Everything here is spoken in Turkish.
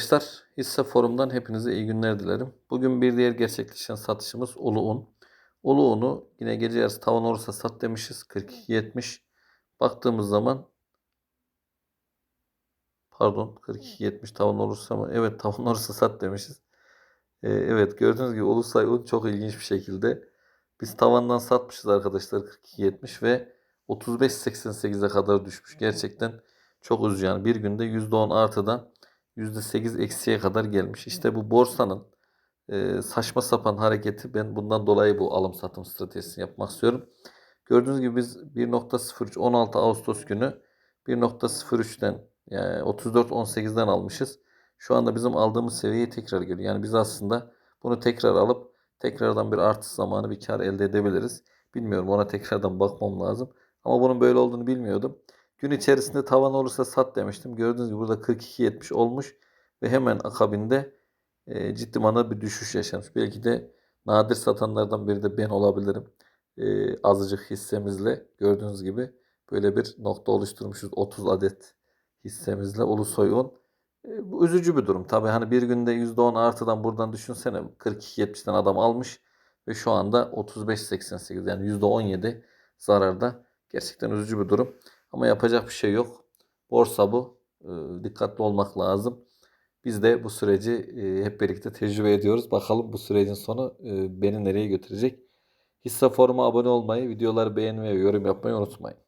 Arkadaşlar hisse forumdan hepinize iyi günler dilerim. Bugün bir diğer gerçekleşen satışımız Ulu Un. Ulu Un'u yine gece yarısı tavan olursa sat demişiz 42.70. Baktığımız zaman pardon 42.70 tavan olursa mı? Evet tavan olursa sat demişiz. Ee, evet gördüğünüz gibi Ulusay Un çok ilginç bir şekilde biz tavandan satmışız arkadaşlar 42.70 ve 35.88'e kadar düşmüş. Gerçekten çok üzücü yani bir günde %10 artıdan %8 eksiye kadar gelmiş. İşte bu borsanın e, saçma sapan hareketi ben bundan dolayı bu alım satım stratejisini yapmak istiyorum. Gördüğünüz gibi biz 1.03 16 Ağustos günü 1.03'ten yani 34.18'den almışız. Şu anda bizim aldığımız seviyeye tekrar geliyor. Yani biz aslında bunu tekrar alıp tekrardan bir artış zamanı bir kar elde edebiliriz. Bilmiyorum ona tekrardan bakmam lazım. Ama bunun böyle olduğunu bilmiyordum. Gün içerisinde tavan olursa sat demiştim. Gördüğünüz gibi burada 42.70 olmuş ve hemen akabinde e, ciddi manada bir düşüş yaşanmış. Belki de nadir satanlardan biri de ben olabilirim. E, azıcık hissemizle gördüğünüz gibi böyle bir nokta oluşturmuşuz. 30 adet hissemizle Ulusoy Un. E, bu üzücü bir durum. Tabii hani bir günde %10 artıdan buradan düşünsene 42.70'ten adam almış ve şu anda 35.88 yani %17 zararda. Gerçekten üzücü bir durum. Ama yapacak bir şey yok. Borsa bu. E, dikkatli olmak lazım. Biz de bu süreci e, hep birlikte tecrübe ediyoruz. Bakalım bu sürecin sonu e, beni nereye götürecek. Hisse foruma abone olmayı, videoları beğenmeyi yorum yapmayı unutmayın.